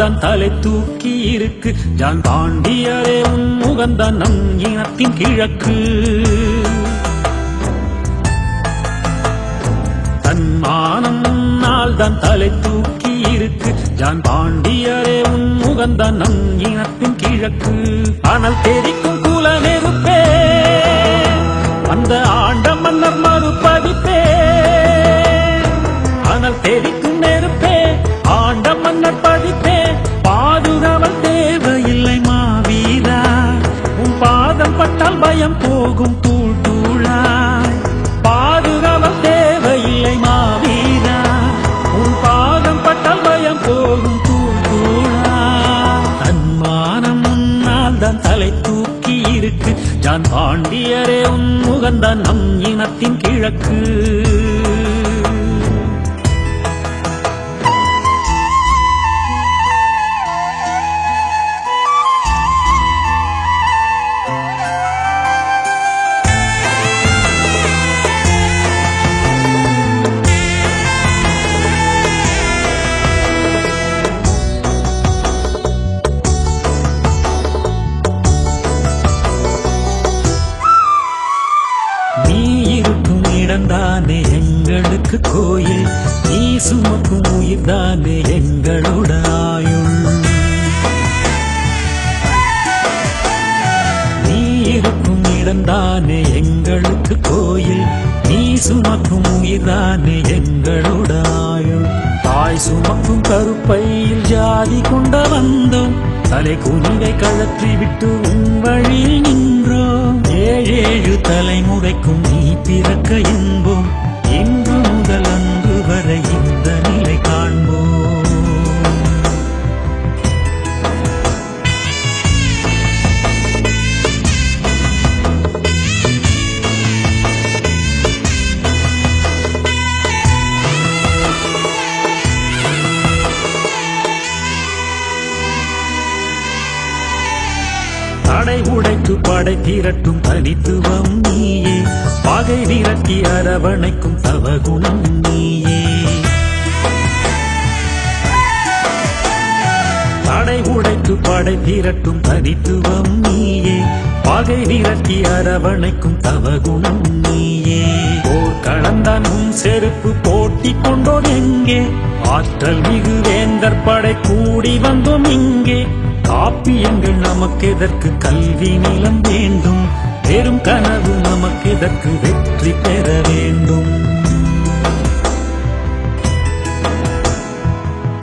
தான் தலை தூக்கி இருக்கு. ஜான் பாண்டியரே உன் முகந்த நம் இனத்தின் கிழக்கு. தன்மானம் உன்னால் தான் தலை தூக்கி இருக்கு. ஜான் பாண்டியரே உன் முகந்த நம் இனத்தின் கிழக்கு. ஆனால் தெரிக்கும் குல நெருப்பே அந்த ஆண்ட மன்னர் மறுபதிப்பே. ஆனால் தெரிக்கும் மாயம் போகும் தூள் தூளாய். பாதுகாவல் தேவையில்லை மாவீரா. உன் பாதம் பட்டால் பயம் போகும் தூள் தூளாய். தன்மானம் முன்னால் தான் தலை தூக்கி இருக்கு. ஜான் பாண்டியரே உன் முகந்தான் நம் இனத்தின் கிழக்கு. எங்களுக்கு கோயில் நீ சுமக்கும் உயிர்தானே எங்களோட ஆயுள். நீ இருக்கும் இடம்தானே எங்களுக்கு கோயில் நீ சுமக்கும் உயிர்தானே எங்களோட ஆயுள். தாய் சுமக்கும் கருப்பையில் ஜாதி கொண்ட வந்தோம் தலை குனிவை கழற்றி விட்டு உன் வழியில் நின்றோம். ஏழேழு தலைமுறைக்கும் நீ பிறக்க என்போம் தடை உடைத்து படை திரட்டும் தனித்துவம் நீயே. பகை விரட்டி அரவணைக்கும் தவகுணம் நீயே. தடை உடைத்து படை திரட்டும் தனித்துவம் நீயே. பகை விரட்டி அரவணைக்கும் தவகுணம் நீயே. போர் கடந்தனும் செருப்பு போட்டி கொண்டோம் எங்கே? ஆற்றல் மிகு வேந்தர் படை கூடி வந்தோம் இங்கே. காப்பியங்கள் நமக்கு எதற்கு கல்வி நிலம் வேண்டும். பெரும் கனவு நமக்கு எதற்கு வெற்றி பெற வேண்டும்.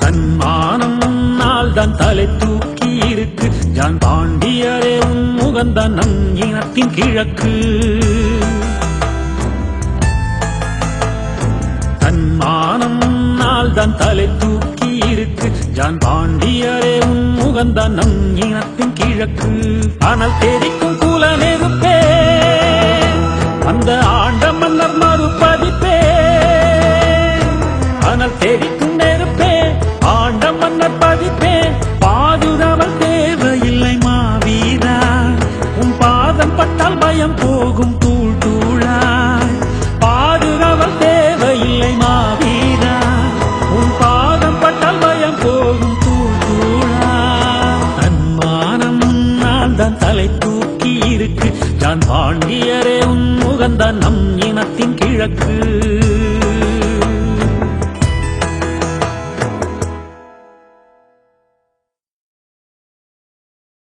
தன்மானம் தான் தலை தூக்கி இருக்கு. ஜான் பாண்டியரே உன் முகந்தான் நம் இனத்தின் கிழக்கு. தன்மானம் நாள் தான் தலை தூக்கி இருக்கு. ஜான் பாண்டியரே உன் முகந்தான் நம் இனத்தின் கிழக்கு. ஆனால் தெரிக்கும் குல நெருப்பே பாண்டியரே உன் முகந்தான் நம் இனத்தின் கிழக்கு.